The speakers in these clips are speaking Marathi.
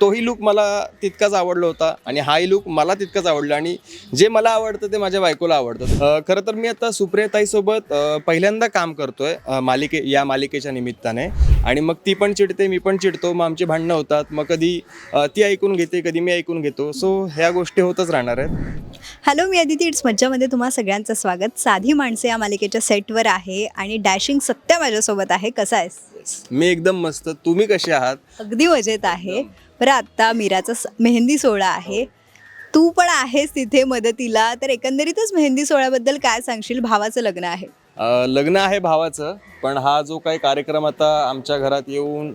तोही लुक मला तितकाच आवडला होता आणि हाही लुक मला तितकाच आवडला. आणि जे मला आवडतं ते माझ्या बायकोला आवडतं. खरं तर मी आता सुप्रियाताईसोबत पहिल्यांदा काम करतोय मालिके या मालिकेच्या निमित्ताने. आणि मग ती पण चिडते मी पण चिडतो मग आमची भांडणं होतात. मग कधी ती ऐकून घेते कधी मी ऐकून घेतो. सो ह्या गोष्टी होतच राहणार आहेत. हॅलो मी अदिती. इट्स मज्जामध्ये तुम्हा सगळ्यांचं स्वागत. साधी माणसे या मालिकेच्या सेटवर आहे आणि डॅशिंग सत्य माझ्यासोबत आहे. कसा आहेस? मी एकदम मस्त. तुम्ही कसे आहात? अगदी मजेत आहे. बरं आत्ता मीराचा स- मेहंदी सोहळा आहे. तू पण आहेस तिथे मदतीला तर एकंदरीतच मेहंदी सोहळ्याबद्दल काय सांगशील? भावाचं लग्न आहे. लग्न आहे भावाचं पण हा जो काही कार्यक्रम आता आमच्या घरात येऊन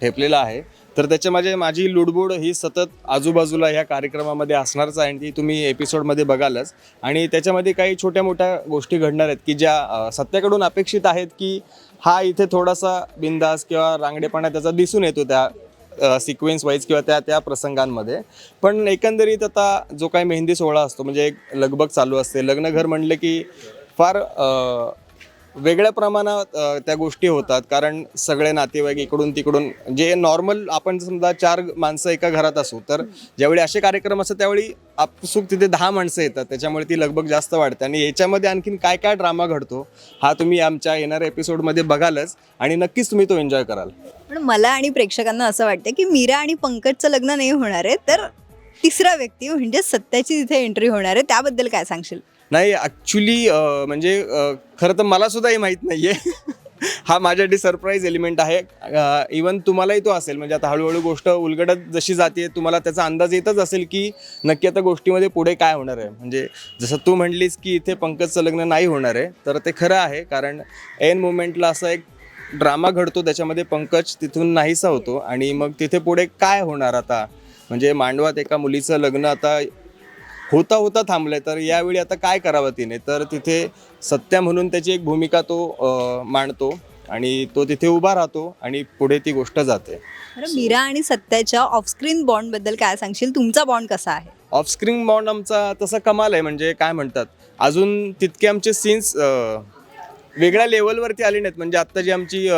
ठेपलेला आहे तर त्याच्या माझे माझी लुडबुड ही सतत आजूबाजूला ह्या कार्यक्रमामध्ये असणारच आहे आणि ती तुम्ही एपिसोडमध्ये बघालच. आणि त्याच्यामध्ये काही छोट्या मोठ्या गोष्टी घडणार आहेत की ज्या सत्याकडून अपेक्षित आहेत की हा इथे थोडासा बिंदास किंवा रांगडेपणा त्याचा दिसून येतो त्या सिक्वेन्स वाईज किंवा त्या त्या प्रसंगांमध्ये. पण एकंदरीत आता जो काही मेहंदी सोहळा असतो म्हणजे एक लगबग चालू असते. लग्नघर म्हणलं की फार वेगळ्या प्रमाणात त्या गोष्टी होतात. कारण सगळे नातेवाईक इकडून तिकडून जे नॉर्मल आपण समजा चार माणसं एका घरात असू तर ज्यावेळी असे कार्यक्रम असतात त्यावेळी आपसुक तिथे दहा माणसं येतात. त्याच्यामुळे ती लगबग जास्त वाढते. आणि याच्यामध्ये आणखीन काय काय ड्रामा घडतो हा तुम्ही आमच्या येणाऱ्या एपिसोडमध्ये बघालच आणि नक्कीच तुम्ही तो एन्जॉय कराल. पण मला आणि प्रेक्षकांना असं वाटतं की मीरा आणि पंकजचं लग्न नाही होणार आहे तर तिसरा व्यक्ती म्हणजे सत्याची तिथे एंट्री होणार आहे. त्याबद्दल काय सांगशील? नाही ॲक्च्युली म्हणजे खरं तर मलासुद्धाही माहीत नाही आहे हा माझ्यासाठी सरप्राईज एलिमेंट आहे. इवन तुम्हालाही तो असेल. म्हणजे आता हळूहळू गोष्ट उलगडत जशी जाते तुम्हाला त्याचा अंदाज येतच असेल की नक्की आता गोष्टीमध्ये पुढे काय होणार आहे. म्हणजे जसं तू म्हणलीस की इथे पंकजचं लग्न नाही होणार आहे तर ते खरं आहे. कारण एन मुमेंटला असं एक ड्रामा घडतो त्याच्यामध्ये पंकज तिथून नाहीसा होतो. आणि मग तिथे पुढे काय होणार आता? म्हणजे मांडवात एका मुलीचं लग्न आता होता होता थांबलंय. तर यावेळी आता काय करावं तिने? तर तिथे सत्या म्हणून त्याची एक भूमिका तो मांडतो आणि तो तिथे उभा राहतो आणि पुढे ती गोष्ट जाते. मीरा आणि सत्याच्या ऑफस्क्रीन बॉन्डबद्दल काय सांगशील? तुमचा बॉन्ड कसा आहे? ऑफस्क्रीन बॉन्ड आमचा तसा कमाल आहे. म्हणजे काय म्हणतात? अजून तितके आमचे सीन्स वेगळ्या लेवलवरती आले नाहीत. म्हणजे आत्ता जी आमची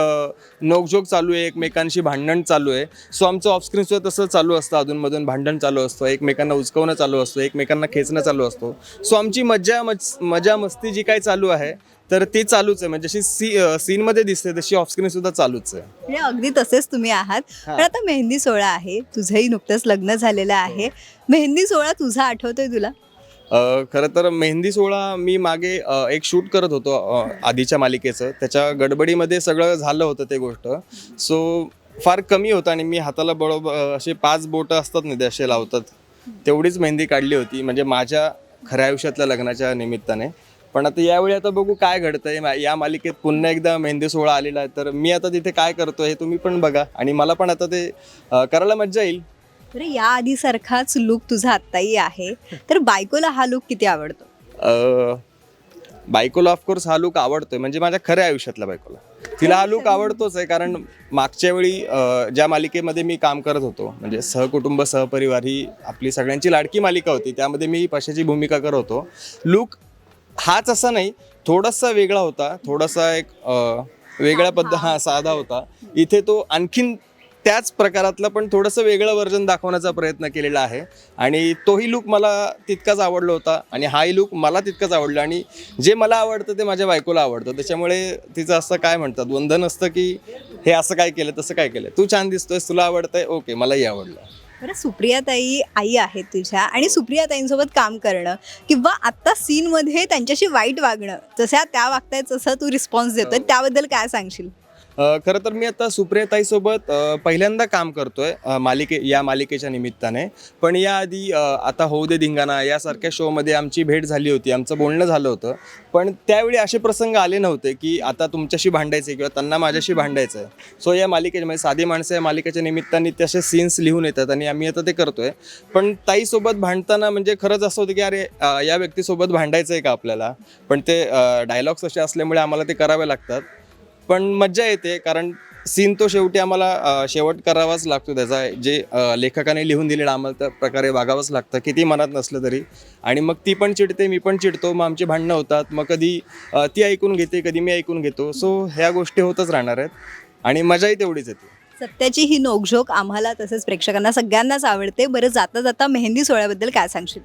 नोकझोक चालू आहे एकमेकांशी भांडण चालू आहे. सो आमचं ऑफस्क्रीन सुद्धा तसं चालू असतं अधूनमधून भांडण चालू असतं एकमेकांना उचकवणं चालू असतं एकमेकांना खेचणं चालू असतो. सो आमची मज्जा मज मजा मस्ती जी काही चालू आहे तर ती चालूच आहे. म्हणजे जशी सी सीनमध्ये दिसते तशी ऑफस्क्रीन सुद्धा चालूच आहे. म्हणजे अगदी तसेच तुम्ही आहात. हा. पण आता मेहंदी सोहळा आहे तुझंही नुकतंच लग्न झालेलं आहे. मेहंदी सोहळा तुझा आठवतोय तुला? खरं तर मेहंदी सोहळा मी मागे एक शूट करत होतो आधीच्या मालिकेचं. त्याच्या गडबडीमध्ये सगळं झालं होतं ते गोष्ट. सो फार कमी होतं आणि मी हाताला बरोबर असे पाच बोटं असतात ना ते असे लावतात. तेवढीच मेहंदी काढली होती. म्हणजे माझ्या खऱ्या आयुष्यातल्या लग्नाच्या निमित्ताने. पण आता यावेळी आता बघू काय घडतंय. मा- या मालिकेत पुन्हा एकदा मेहंदी सोहळा आलेला आहे. तर मी आता तिथे काय करतोय हे तुम्ही पण बघा. आणि मला पण आता ते करायला मज्जा येईल. बरं या आधी सारखाच लुक तुझा आत्ताही आहे. तर बायकोला हा लुक किती आवडतो? अ, बायकोला ऑफकोर्स हा लुक आवडतोय. म्हणजे माझ्या खऱ्या आयुष्यातल्या बायकोला. तिला हा लुक आवडतोच आहे कारण मागच्या वेळी अ, ज्या मालिकेमध्ये मी काम करत होतो म्हणजे सहकुटुंब सहपरिवार ही आपली सगळ्यांची लाडकी मालिका होती त्यामध्ये मी पशाची भूमिका करत होतो. लुक हाच असा नाही थोडासा वेगळा होता थोडासा एक अ, वेगळ्या पद्धत हा साधा होता. इथे तो आणखीन त्याच प्रकारातलं पण थोडंसं वेगळं वर्जन दाखवण्याचा प्रयत्न केलेला आहे. आणि तोही लुक मला तितकाच आवडला होता आणि हाही लुक मला तितकाच आवडला आणि जे मला आवडतं ते माझ्या बायकोला आवडतं. त्याच्यामुळे तिचं असं काय म्हणतात वंदन असतं की हे असं काय केलं तसं काय केलं. तू छान दिसतोयस तुला आवडतंय ओके मलाही आवडलं. बरं सुप्रियाताई आई आहेत तुझ्या आणि सुप्रियाताईंसोबत काम करणं किंवा आत्ता सीनमध्ये त्यांच्याशी वाईट वागणं जसं त्या वागतायत तसं तू रिस्पॉन्स देतोय त्याबद्दल काय सांगशील? खरं तर मी आता सुप्रियाताईसोबत पहिल्यांदा काम करतोय मालिके या मालिकेच्या निमित्ताने. पण याआधी आधी आता होऊ दे धिंगाणा यासारख्या शोमध्ये आमची भेट झाली होती आमचं बोलणं झालं होतं. पण त्यावेळी असे प्रसंग आले नव्हते की आता तुमच्याशी भांडायचे किंवा त्यांना माझ्याशी भांडायचं आहे सो या मालिकेच्या म्हणजे साधी माणसं या मालिकेच्या निमित्ताने तसे सीन्स लिहून येतात आणि आम्ही आता ते करतोय. पण ताईसोबत भांडताना म्हणजे खरंच असं होतं की अरे या व्यक्तीसोबत भांडायचं आहे का आपल्याला? पण ते डायलॉग्स असे असल्यामुळे आम्हाला ते करावे लागतात. पण मज्जा येते कारण सीन तो शेवटी आम्हाला शेवट करावाच लागतो. त्याचा जे लेखकाने लिहून दिलेलं आम्हाला त्या प्रकारे वागावंच लागतं किती मनात नसलं तरी. आणि मग ती पण चिडते मी पण चिडतो मग आमची भांडणं होतात. मग कधी ती ऐकून घेते कधी मी ऐकून घेतो. सो ह्या गोष्टी होतच राहणार आहेत. आणि मजाही तेवढीच येते. सत्याची ही नोकझोक आम्हाला तसंच प्रेक्षकांना सगळ्यांनाच आवडते. बरं जाता जाता मेहंदी सोहळ्याबद्दल काय सांगशील?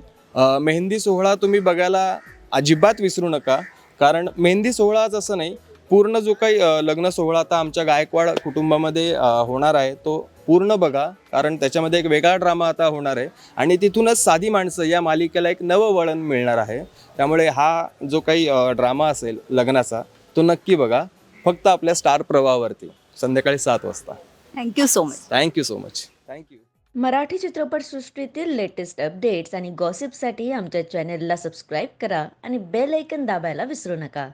मेहंदी सोहळा तुम्ही बघायला अजिबात विसरू नका. कारण मेहंदी सोहळाच असं नाही पूर्ण जो काही लग्न सोहळा आता आमच्या गायकवाड कुटुंबामध्ये होणार आहे तो पूर्ण बघा. कारण त्याच्यामध्ये एक वेगळा ड्रामा आता होणार आहे. आणि तिथूनच साधी माणसं या मालिकेला एक नवं वळण मिळणार आहे. त्यामुळे हा जो काही ड्रामा असेल लग्नाचा तो नक्की बघा. फक्त आपल्या स्टार प्रवाहावरती संध्याकाळी सात वाजता. Thank you so much thank you so much thank you Marathi चित्रपटसृष्टीतील लेटेस्ट अपडेट्स आणि गॉसिपसाठी आमच्या चॅनेलला सबस्क्राईब करा आणि बेल ऐकन दाबायला विसरू नका.